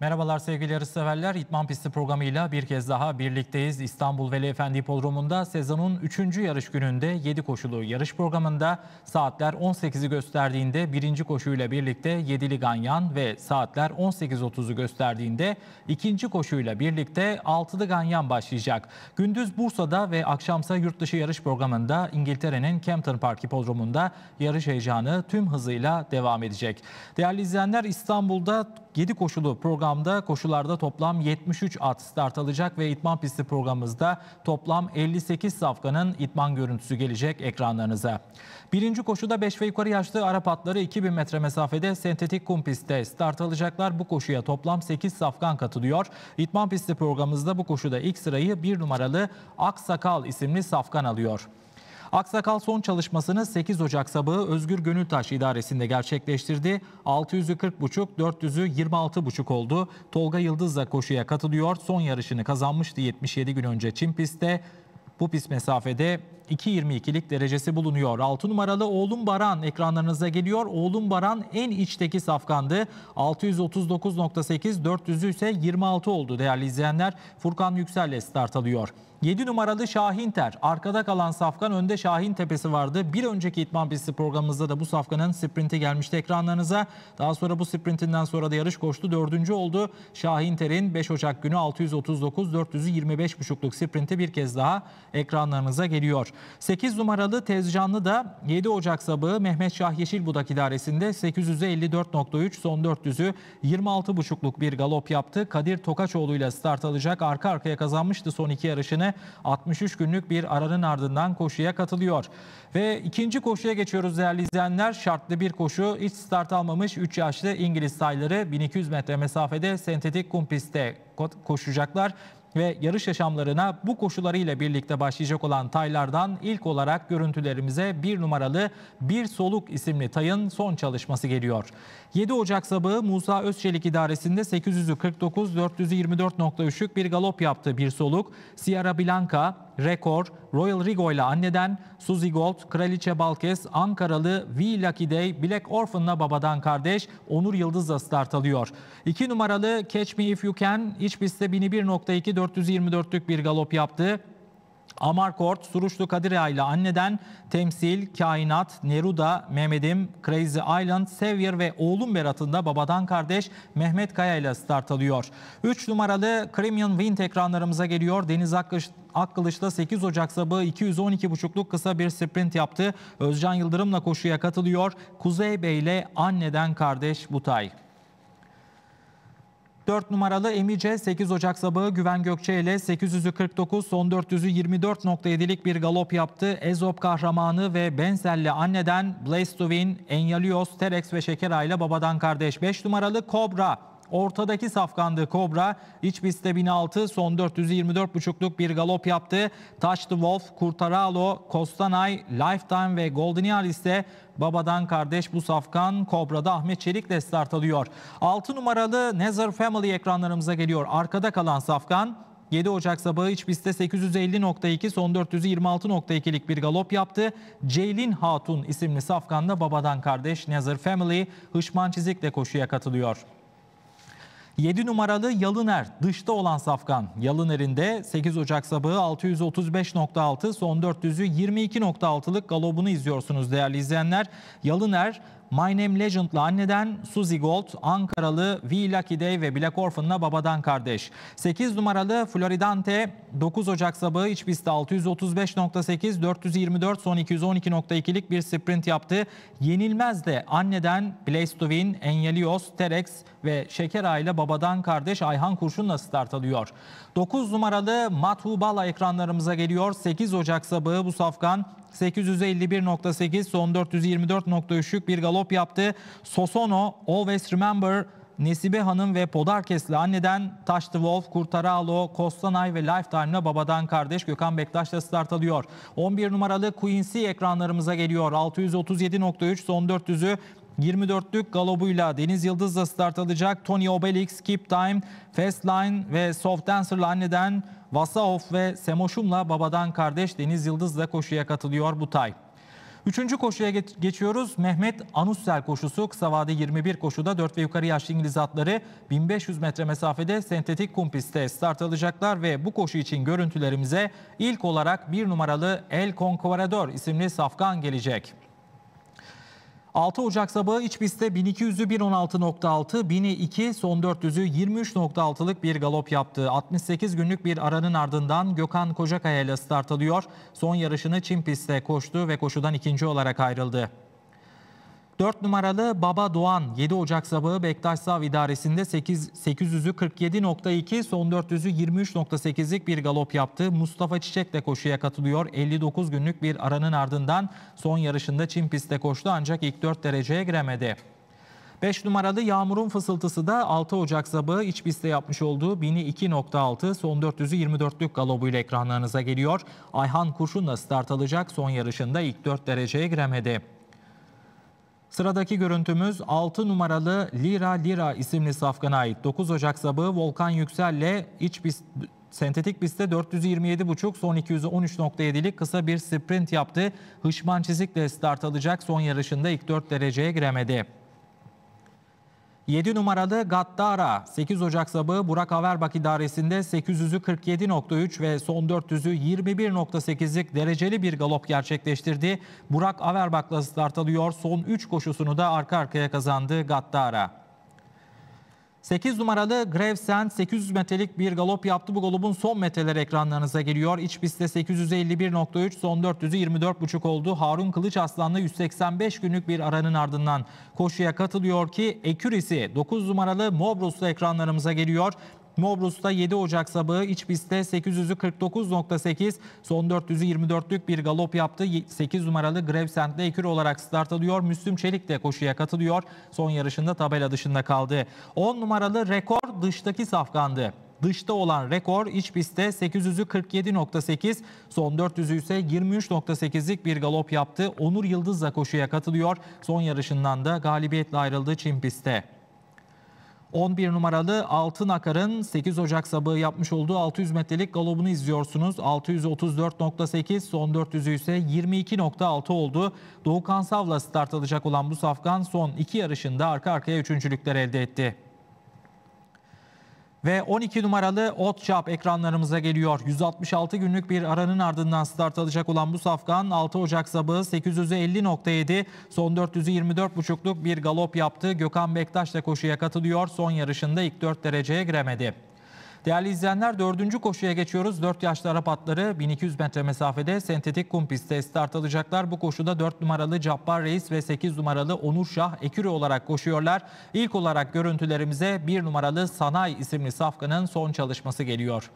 Merhabalar sevgili yarışseverler. İtman Pisti programıyla bir kez daha birlikteyiz. İstanbul Veli Efendi Hipodromu'nda sezonun 3. yarış gününde 7 koşulu yarış programında saatler 18'i gösterdiğinde birinci koşuyla birlikte 7'li Ganyan ve saatler 18.30'u gösterdiğinde ikinci koşuyla birlikte 6'lı Ganyan başlayacak. Gündüz Bursa'da ve akşamsa yurt dışı yarış programında İngiltere'nin Kempton Park Hipodromu'nda yarış heyecanı tüm hızıyla devam edecek. Değerli izleyenler İstanbul'da 7 koşulu programda koşularda toplam 73 at start alacak ve itman pisti programımızda toplam 58 safkanın itman görüntüsü gelecek ekranlarınıza. Birinci koşuda 5 ve yukarı yaşlı Arap atları 2000 metre mesafede sentetik kum pistte start alacaklar. Bu koşuya toplam 8 safkan katılıyor. İtman pisti programımızda bu koşuda ilk sırayı 1 numaralı Aksakal isimli safkan alıyor. Aksakal son çalışmasını 8 Ocak sabahı Özgür Gönültaş idaresinde gerçekleştirdi. 600'ü 40,5, 400'ü 26,5 oldu. Tolga Yıldız da koşuya katılıyor. Son yarışını kazanmıştı 77 gün önce Çin pistte. Bu pist mesafede 2.22'lik derecesi bulunuyor. 6 numaralı Oğlum Baran ekranlarınıza geliyor. Oğlum Baran en içteki safkandı. 639.8, 400'ü ise 26 oldu değerli izleyenler. Furkan Yüksel'le start alıyor. 7 numaralı Şahin Ter. Arkada kalan Safkan önde Şahin Tepesi vardı. Bir önceki itman pisti programımızda da bu Safkan'ın sprinti gelmişti ekranlarınıza. Daha sonra bu sprintinden sonra da yarış koştu. Dördüncü oldu. Şahin Ter'in 5 Ocak günü 639 400'ü 25,5'luk sprinti bir kez daha ekranlarınıza geliyor. 8 numaralı Tezcanlı da 7 Ocak sabahı Mehmet Şah Yeşilbudak idaresinde 854.3 son 400'ü 26,5'luk bir galop yaptı. Kadir Tokaçoğlu ile start alacak. Arka arkaya kazanmıştı son iki yarışını. 63 günlük bir aranın ardından koşuya katılıyor. Ve ikinci koşuya geçiyoruz değerli izleyenler. Şartlı bir koşu. Hiç start almamış 3 yaşlı İngiliz sayları 1200 metre mesafede sentetik kum pistte koşacaklar ve yarış yaşamlarına bu koşularıyla birlikte başlayacak olan taylardan ilk olarak görüntülerimize bir numaralı Bir Soluk isimli tayın son çalışması geliyor. 7 Ocak sabahı Musa Özçelik idaresinde 800'ü 49, 424.3'lük bir galop yaptı Bir Soluk. Sierra Blanca, Rekor, Royal Rigo ile anneden, Suzy Gold, Kraliçe Balkes, Ankaralı V Lucky Day, Black Orphan'la babadan kardeş Onur Yıldız'la start alıyor. 2 numaralı Catch Me If You Can iç pistte 1001.2 424'lük bir galop yaptı. Amarkort, Suruçlu Kadir ile anneden Temsil, Kainat, Neruda, Mehmet'im, Crazy Island, Sevier ve oğlum Berat'ın babadan kardeş Mehmet Kaya ile start alıyor. 3 numaralı Crimean Wind ekranlarımıza geliyor. Deniz Akkış, Akkılıç'ta 8 Ocak sabahı 212,5'luk kısa bir sprint yaptı. Özcan Yıldırım'la koşuya katılıyor. Kuzey Bey ile anneden kardeş Butay. 4 numaralı Emice 8 Ocak sabahı Güven Gökçe ile 800'ü 49 son 400'ü 24.7'lik bir galop yaptı. Ezop kahramanı ve Bensel'le anneden Blaze to Win, Enyalios, Terex ve Şeker ile babadan kardeş 5 numaralı Kobra Ortadaki safkandı Kobra. İç pistte 1006 son 424.5'luk bir galop yaptı. Touch the Wolf, Kurtaralo, Kostanay, Lifetime ve Golden ise babadan kardeş bu safkan Kobra'da Ahmet Çelik'le start alıyor. 6 numaralı Nether Family ekranlarımıza geliyor. Arkada kalan safkan 7 Ocak sabahı iç pistte 850.2 son 426.2'lik bir galop yaptı. Ceylin Hatun isimli safkanla babadan kardeş Nether Family hışman çizikle koşuya katılıyor. 7 numaralı Yalıner dışta olan Safkan. Yalıner'in de 8 Ocak sabahı 635.6 son 400'ü 22.6'lık galobunu izliyorsunuz değerli izleyenler. Yalıner My Name Legend'la anneden Suzy Gold, Ankaralı V Lucky Day ve Black Orphan'la babadan kardeş. 8 numaralı Floridante 9 Ocak sabahı iç pistte 635.8, 424 son 212.2'lik bir sprint yaptı. Yenilmez de anneden Blaze to Win, Enyelios, Terex ve Şeker aile babadan kardeş Ayhan Kurşun'la start alıyor. 9 numaralı Mathubala ekranlarımıza geliyor. 8 Ocak sabahı bu safkan 851.8 son 424.3'lük bir galop yaptı. Sosono, Always Remember, Nesibe Hanım ve Podarkes'le anneden Taş The Wolf, Kurtaralo, Kostanay ve Lifetime'la babadan kardeş Gökhan Bektaş'la start alıyor. 11 numaralı Quincy ekranlarımıza geliyor. 637.3 son 400'ü 24'lük galobuyla Deniz Yıldız'la start alacak. Tony Obelix, Keep Time, Fast Line ve Soft Dancer'la anneden Vasaov ve Semoşum'la babadan kardeş Deniz Yıldız'la koşuya katılıyor bu tay. Üçüncü koşuya geçiyoruz. Mehmet Anussel koşusu kısa vade 21 koşuda 4 ve yukarı yaşlı İngiliz atları 1500 metre mesafede sentetik kum pistte start alacaklar ve bu koşu için görüntülerimize ilk olarak bir numaralı El Conquistador isimli safkan gelecek. 6 Ocak sabahı iç pistte 1200'ü 1.16.6, 1000'i 2, son 400'ü 23.6'lık bir galop yaptı. 68 günlük bir aranın ardından Gökhan Kocakaya ile start alıyor. Son yarışını Çin pistte koştu ve koşudan ikinci olarak ayrıldı. 4 numaralı Baba Doğan 7 Ocak sabahı Bektaş Sav idaresinde 8, 800'ü 47.2 son 400'ü 23.8'lik bir galop yaptı. Mustafa Çiçek de koşuya katılıyor. 59 günlük bir aranın ardından son yarışında Çin pistte koştu ancak ilk 4 dereceye giremedi. 5 numaralı Yağmur'un fısıltısı da 6 Ocak sabahı iç pistte yapmış olduğu 1000'i 2.6 son 400'ü 24'lük galobuyla ekranlarınıza geliyor. Ayhan Kurşun'la start alacak son yarışında ilk 4 dereceye giremedi. Sıradaki görüntümüz 6 numaralı Lira Lira isimli safkana ait. 9 Ocak sabahı Volkan Yüksel'le iç pist, sentetik pistte 427,5 son 213.7'lik kısa bir sprint yaptı. Hışman Çizik'le start alacak son yarışında ilk 4 dereceye giremedi. 7 numaralı Gattara 8 Ocak sabahı Burak Averbak idaresinde 800'ü 47.3 ve son 400'ü 21.8'lik dereceli bir galop gerçekleştirdi. Burak Averbak'la start alıyor. Son 3 koşusunu da arka arkaya kazandı Gattara. 8 numaralı Gravesend 800 metrelik bir galop yaptı. Bu galopun son metreleri ekranlarınıza geliyor. İç pistte 851.3 son 400'ü 24.5 oldu. Harun Kılıç Aslanlı 185 günlük bir aranın ardından koşuya katılıyor ki Ekürisi 9 numaralı Mobrus'ta ekranlarımıza geliyor. Mobrus'ta 7 Ocak sabahı iç pistte 800'ü 49.8 son 400'ü 24'lük bir galop yaptı. 8 numaralı Gravesend'de ekür olarak start alıyor. Müslüm Çelik de koşuya katılıyor. Son yarışında tabela dışında kaldı. 10 numaralı rekor dıştaki safkandı. Dışta olan rekor iç pistte 800'ü 47.8, son 400'ü ise 23.8'lik bir galop yaptı. Onur Yıldız da koşuya katılıyor. Son yarışından da galibiyetle ayrıldı Çin pistte. 11 numaralı Altın Akar'ın 8 Ocak sabahı yapmış olduğu 600 metrelik galobunu izliyorsunuz. 634.8 son 400'ü ise 22.6 oldu. Doğu Kansav'la start alacak olan bu safkan son iki yarışında arka arkaya üçüncülükler elde etti. Ve 12 numaralı Otçap ekranlarımıza geliyor. 166 günlük bir aranın ardından start alacak olan bu safkan 6 Ocak sabahı 850.7 son 424.5'luk bir galop yaptı. Gökhan Bektaş da koşuya katılıyor. Son yarışında ilk 4 dereceye giremedi. Değerli izleyenler dördüncü koşuya geçiyoruz. 4 yaşlı Arap atları 1200 metre mesafede sentetik kum pistte start alacaklar. Bu koşuda 4 numaralı Cabbar Reis ve 8 numaralı Onur Şah Ekürü olarak koşuyorlar. İlk olarak görüntülerimize 1 numaralı Sanay isimli safkanın son çalışması geliyor.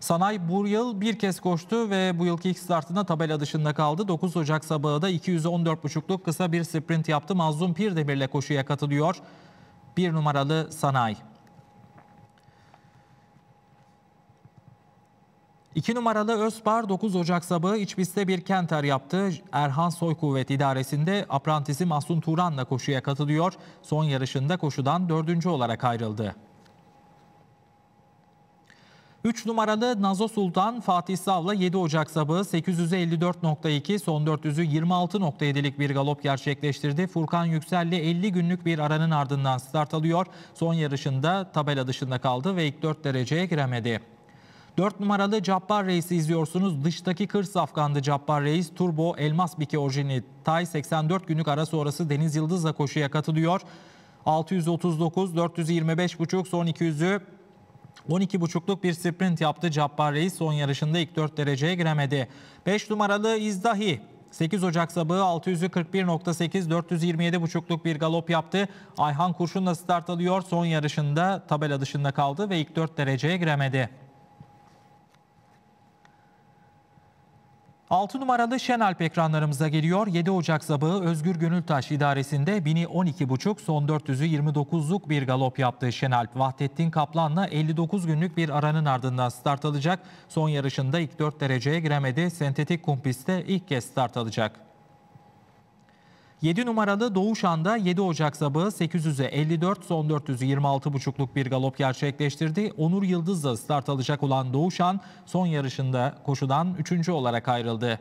Sanay bu yıl bir kez koştu ve bu yılki ilk startında tabela dışında kaldı. 9 Ocak sabahı da 214.5'luk kısa bir sprint yaptı. Mazlum Pirdemir ile koşuya katılıyor. 1 numaralı Sanay. 2 numaralı Özpar 9 Ocak sabahı iç pistte bir kenter yaptı. Erhan Soykuvvet idaresinde aprantisi Mahsun Turan'la koşuya katılıyor. Son yarışında koşudan dördüncü olarak ayrıldı. 3 numaralı Nazo Sultan Fatih Sav'la 7 Ocak sabahı 854.2 son 400'ü 26.7'lik bir galop gerçekleştirdi. Furkan Yüksel'le 50 günlük bir aranın ardından start alıyor. Son yarışında tabela dışında kaldı ve ilk 4 dereceye giremedi. 4 numaralı Cabbar Reis'i izliyorsunuz. Dıştaki kır safkandı Cabbar Reis. Turbo Elmas Bike orijini Tay 84 günlük ara sonrası Deniz Yıldız'la koşuya katılıyor. 639, 425,5 son 200'ü 12,5'luk bir sprint yaptı Cabbar Reis. Son yarışında ilk 4 dereceye giremedi. 5 numaralı İzdahi 8 Ocak sabahı 641.8 427.5'luk bir galop yaptı. Ayhan Kurşun'la start alıyor. Son yarışında tabela dışında kaldı ve ilk 4 dereceye giremedi. 6 numaralı Şenalp ekranlarımıza geliyor. 7 Ocak sabahı Özgür Gönültaş idaresinde 1000'i 12,5 son 400'ü 29'luk bir galop yaptı Şenalp. Vahdettin Kaplan'la 59 günlük bir aranın ardından start alacak. Son yarışında ilk 4 dereceye giremedi. Sentetik kumpiste ilk kez start alacak. 7 numaralı Doğuşan'da 7 Ocak sabahı 800'e 54 son 400'ü 26,5'luk bir galop gerçekleştirdi. Onur Yıldız'la start alacak olan Doğuşan son yarışında koşudan 3. olarak ayrıldı.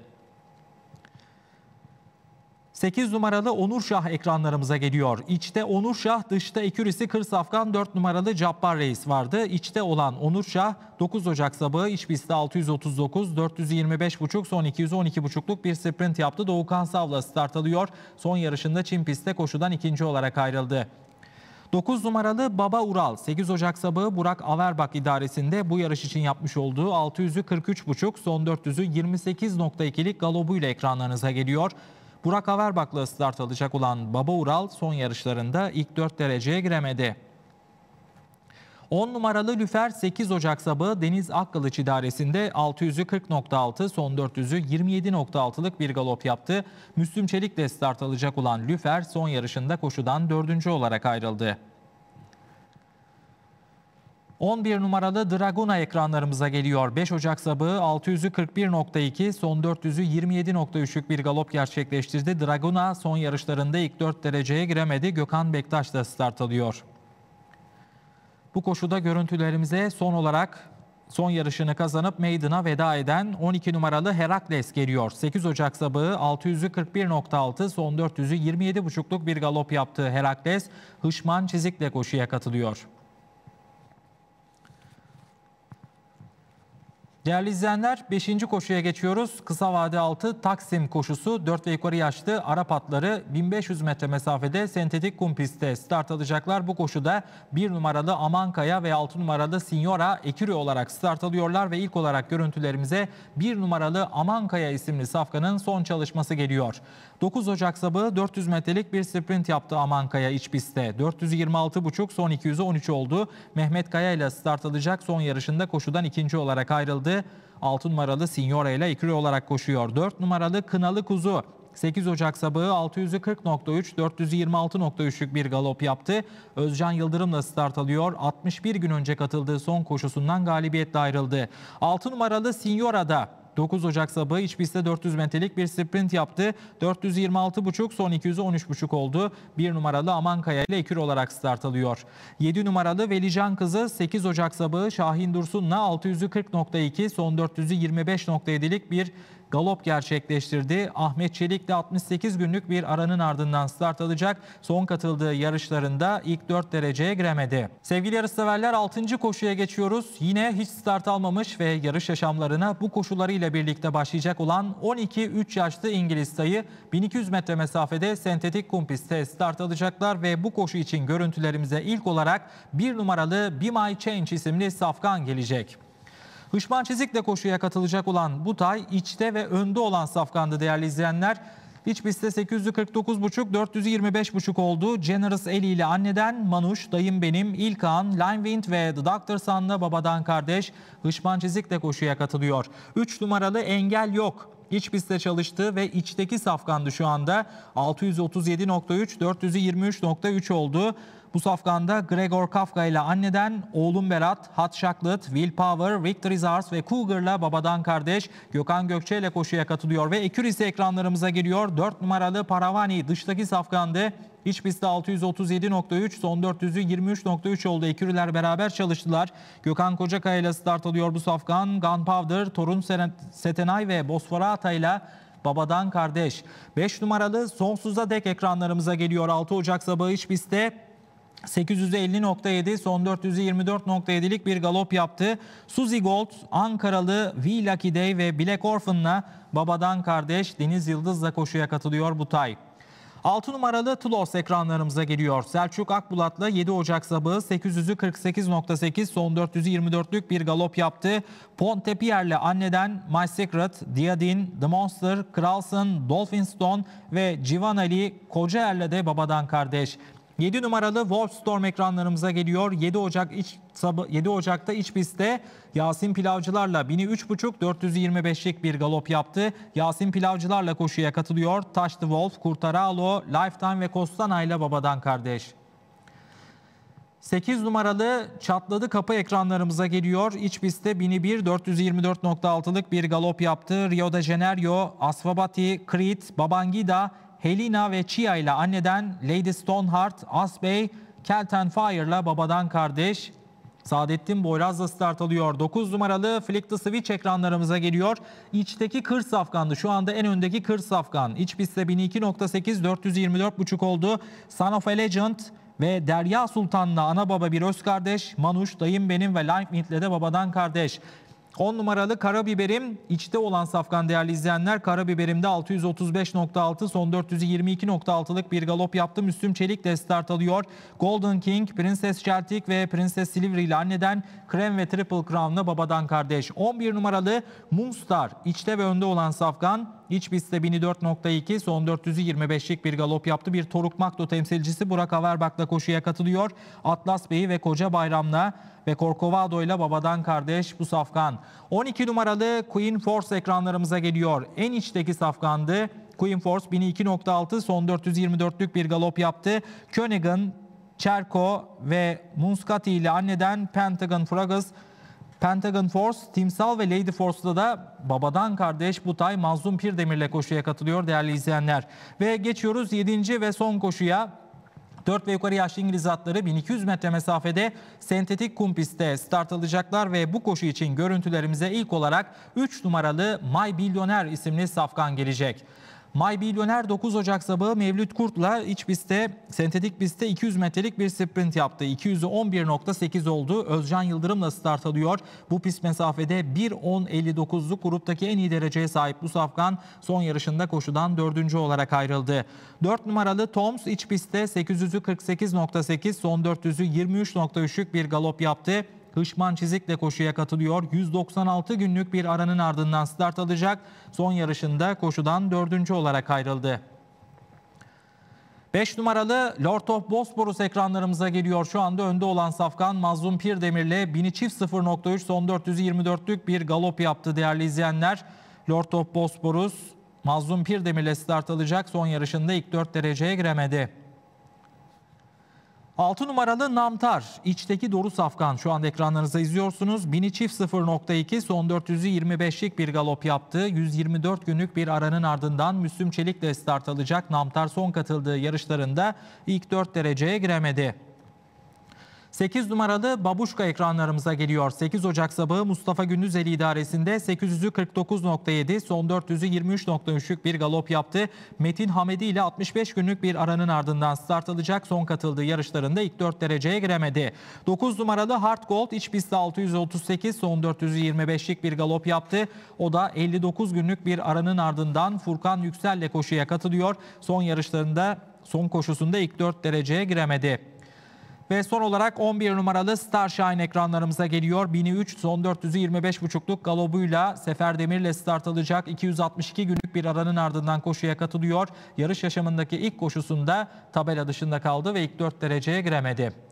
8 numaralı Onur Şah ekranlarımıza geliyor. İçte Onur Şah, dışta ekürisi Kırs Afgan 4 numaralı Cabbar Reis vardı. İçte olan Onur Şah 9 Ocak sabahı iç pistte 639, 425,5 son 212,5'luk bir sprint yaptı. Doğukan Savla start alıyor. Son yarışında Çin pistte koşudan ikinci olarak ayrıldı. 9 numaralı Baba Ural 8 Ocak sabahı Burak Averbak idaresinde bu yarış için yapmış olduğu 600'ü 43,5 son 400'ü 28.2'lik galobuyla ekranlarınıza geliyor. Burak Averbak'la start alacak olan Baba Ural son yarışlarında ilk 4 dereceye giremedi. 10 numaralı Lüfer 8 Ocak sabahı Deniz Akkılıç idaresinde 600'ü 40.6 son 400'ü 27.6'lık bir galop yaptı. Müslüm Çelik de start alacak olan Lüfer son yarışında koşudan 4. olarak ayrıldı. 11 numaralı Draguna ekranlarımıza geliyor. 5 Ocak sabahı 600'ü 41.2, son 400'ü 27.3'lük bir galop gerçekleştirdi. Draguna son yarışlarında ilk 4 dereceye giremedi. Gökhan Bektaş da start alıyor. Bu koşuda görüntülerimize son olarak son yarışını kazanıp meydana veda eden 12 numaralı Herakles geliyor. 8 Ocak sabahı 600'ü 41.6 son 400'ü 27.5'luk bir galop yaptığı Herakles Hışman Çizik'le koşuya katılıyor. Değerli izleyenler 5. koşuya geçiyoruz. Kısa vade altı Taksim koşusu 4 ve yukarı yaşlı Arap atları 1500 metre mesafede sentetik kum pistte start alacaklar. Bu koşuda 1 numaralı Amankaya ve 6 numaralı Signora Ekürü olarak start alıyorlar ve ilk olarak görüntülerimize 1 numaralı Amankaya isimli safkanın son çalışması geliyor. 9 Ocak sabahı 400 metrelik bir sprint yaptı Amankaya iç pistte. 426,5 son 213 oldu. Mehmet Kaya ile start alacak son yarışında koşudan ikinci olarak ayrıldı. 6 numaralı Signora ile ikili olarak koşuyor. 4 numaralı Kınalı Kuzu 8 Ocak sabahı 600'ü 40.3, 426.3'lük bir galop yaptı. Özcan Yıldırım'la start alıyor. 61 gün önce katıldığı son koşusundan galibiyetle ayrıldı. 6 numaralı Signora'da 9 Ocak sabahı iç pistte 400 metrelik bir sprint yaptı. 426,5 son 213,5 oldu. 1 numaralı Amankaya ile ekür olarak start alıyor. 7 numaralı Velican Kızı 8 Ocak sabahı Şahin Dursun'la 640.2 son 425.7'lik bir galop gerçekleştirdi. Ahmet Çelik de 68 günlük bir aranın ardından start alacak. Son katıldığı yarışlarında ilk 4 dereceye giremedi. Sevgili yarışseverler 6. koşuya geçiyoruz. Yine hiç start almamış ve yarış yaşamlarına bu koşularıyla birlikte başlayacak olan 12-3 yaşlı İngiliz sayı 1200 metre mesafede sentetik kum pistte start alacaklar ve bu koşu için görüntülerimize ilk olarak bir numaralı Be My Change isimli safkan gelecek. Hışman Çizik'le koşuya katılacak olan Butay içte ve önde olan safkandı değerli izleyenler. İç pistte 849,5, 425,5 oldu. Generous Eli ile anneden Manuş, dayım benim, İlkan, Linewind ve The Doctor Sun'la babadan kardeş Hışman Çizik'le koşuya katılıyor. 3 numaralı Engel Yok. İç pistte çalıştı ve içteki safkandı şu anda. 637.3, 423.3 oldu. Bu safkanda Gregor Kafka ile anneden oğlum Berat, Hot Chocolate, Willpower, Victory Ours ve Cougar'la babadan kardeş Gökhan Gökçe ile koşuya katılıyor ve Ekürisi ekranlarımıza geliyor. 4 numaralı Paravani dıştaki safkandı. İç pistte 637.3, son 400'ü 23.3 oldu. Ekürüler beraber çalıştılar. Gökhan Kocakaya ile start alıyor bu safkan. Gunpowder, Torun Setenay ve Bosforata ile babadan kardeş. 5 numaralı sonsuza dek ekranlarımıza geliyor. 6 Ocak sabahı iç pistte 850.7 son 424.7'lik bir galop yaptı. Suzy Gold, Ankaralı V Lucky Day ve Black Orphan'la babadan kardeş Deniz Yıldız'la koşuya katılıyor Butay. 6 numaralı Tlos ekranlarımıza geliyor. Selçuk Akbulat'la 7 Ocak sabahı 800'ü 48.8 son 424'lük bir galop yaptı. Pontepierre'le anneden My Secret, Diadin, The Monster, Kralsın, Dolphin Stone ve Civanali Kocaer'le de babadan kardeş. 7 numaralı Wolfstorm ekranlarımıza geliyor. 7 Ocak iç, 7 Ocak'ta iç pistte Yasin Pilavcılarla 1003.5 425'lik bir galop yaptı. Yasin Pilavcılarla koşuya katılıyor. Taşlı Wolf, Kurtaralo, Lifetime ve Kostana ile babadan kardeş. 8 numaralı çatladı kapı ekranlarımıza geliyor. İç pistte 1001 424.6'lık bir galop yaptı. Rio de Janeiro, Asfabati, Crete, Babangida, Helena ve Chia ile anneden Lady Stoneheart, Asbey, Kelten Fire'la babadan kardeş Saadettin Boyraz'la start alıyor. 9 numaralı Flick the Switch ekranlarımıza geliyor. İçteki Kır Safkan'dı. Şu anda en öndeki Kır Safkan. İç pistte 1002.8 424.5 oldu. Son of a Legend ve Derya Sultan'la ana baba bir öz kardeş. Manuş, dayım benim ve Lightmeat'le de babadan kardeş. 10 numaralı karabiberim içte olan safkan değerli izleyenler. Karabiberimde 635.6 son 422.6'lık bir galop yaptı. Müslüm Çelik de start alıyor. Golden King, Prenses Celtic ve Prenses Silver ile anneden Krem ve Triple Crown'la babadan kardeş. 11 numaralı Moonstar içte ve önde olan safkan. İç pistte 1004.2 son 425'lik bir galop yaptı. Bir Toruk Makdo temsilcisi Burak Averbak'la koşuya katılıyor. Atlas Bey'i ve Koca Bayram'la ve Corcovado ile babadan kardeş bu safkan. 12 numaralı Queen Force ekranlarımıza geliyor. En içteki safkandı. Queen Force 1002.6 son 424'lük bir galop yaptı. Königan, Cherko ve Muscati ile anneden Pentagon Fragus Pentagon Force, Timsal ve Lady Force'da da babadan kardeş Butay Mazlum Pirdemir'le koşuya katılıyor değerli izleyenler. Ve geçiyoruz 7. ve son koşuya. 4 ve yukarı yaşlı İngiliz atları 1200 metre mesafede sentetik kum pistte start alacaklar ve bu koşu için görüntülerimize ilk olarak 3 numaralı My Billionaire isimli safkan gelecek. My Milyoner 9 Ocak sabahı Mevlüt Kurt'la iç pistte, sentetik pistte 200 metrelik bir sprint yaptı. 200'ü 11.8 oldu. Özcan Yıldırım'la start alıyor. Bu pist mesafede 1.10.59'luk gruptaki en iyi dereceye sahip bu safkan son yarışında koşudan 4. olarak ayrıldı. 4 numaralı Toms iç pistte 800'ü 48.8 son 400'ü 23.3'lük bir galop yaptı. Hışman Çizik'le koşuya katılıyor. 196 günlük bir aranın ardından start alacak. Son yarışında koşudan dördüncü olarak ayrıldı. 5 numaralı Lord of Bosporus ekranlarımıza geliyor. Şu anda önde olan Safkan Mazlum Pirdemir'le 1000 çift 0.3 son 424'lük bir galop yaptı değerli izleyenler. Lord of Bosporus Mazlum Pirdemir'le start alacak. Son yarışında ilk 4 dereceye giremedi. 6 numaralı Namtar, içteki Doru Safkan şu anda ekranlarınızda izliyorsunuz. Bini çift 0.2 son 425'lik bir galop yaptı. 124 günlük bir aranın ardından Müslüm Çelik start alacak. Namtar son katıldığı yarışlarında ilk 4 dereceye giremedi. 8 numaralı Babuşka ekranlarımıza geliyor. 8 Ocak sabahı Mustafa Gündüzeli idaresinde 800'ü 49.7, son 400'ü 23.3'lük bir galop yaptı. Metin Hamedi ile 65 günlük bir aranın ardından start alacak. Son katıldığı yarışlarında ilk 4 dereceye giremedi. 9 numaralı Hard Gold iç pistte 638, son 425'lik bir galop yaptı. O da 59 günlük bir aranın ardından Furkan Yüksel ile koşuya katılıyor. Son yarışlarında son koşusunda ilk 4 dereceye giremedi. Ve son olarak 11 numaralı Starshine ekranlarımıza geliyor. 1003 son 425.5'luk galobuyla Sefer Demir'le start alacak. 262 günlük bir aranın ardından koşuya katılıyor. Yarış yaşamındaki ilk koşusunda tabela dışında kaldı ve ilk 4 dereceye giremedi.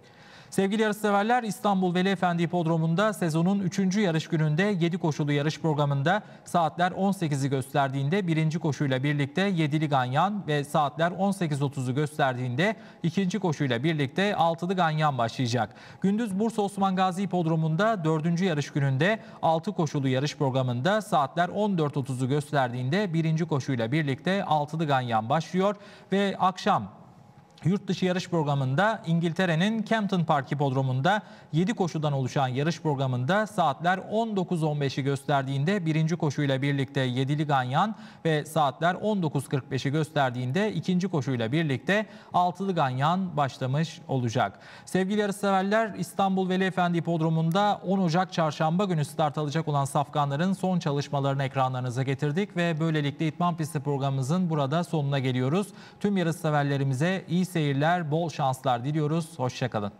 Sevgili yarışseverler İstanbul Veli Efendi Hipodromu'nda sezonun 3. yarış gününde 7 koşulu yarış programında saatler 18'i gösterdiğinde birinci koşuyla birlikte 7'li ganyan ve saatler 18.30'u gösterdiğinde ikinci koşuyla birlikte 6'lı ganyan başlayacak. Gündüz Bursa Osman Gazi Hipodromu'nda 4. yarış gününde 6 koşulu yarış programında saatler 14.30'u gösterdiğinde birinci koşuyla birlikte 6'lı ganyan başlıyor ve akşam Yurt dışı yarış programında İngiltere'nin Campton Park Hipodromu'nda 7 koşudan oluşan yarış programında saatler 19.15'i gösterdiğinde birinci koşuyla birlikte 7'li ganyan ve saatler 19.45'i gösterdiğinde ikinci koşuyla birlikte 6'lı ganyan başlamış olacak. Sevgili yarışseverler İstanbul Veli Efendi Hipodromu'nda 10 Ocak çarşamba günü start alacak olan safkanların son çalışmalarını ekranlarınıza getirdik ve böylelikle İtman Pisti programımızın burada sonuna geliyoruz. Tüm yarışseverlerimize iyi seyirler, bol şanslar diliyoruz. Hoşçakalın.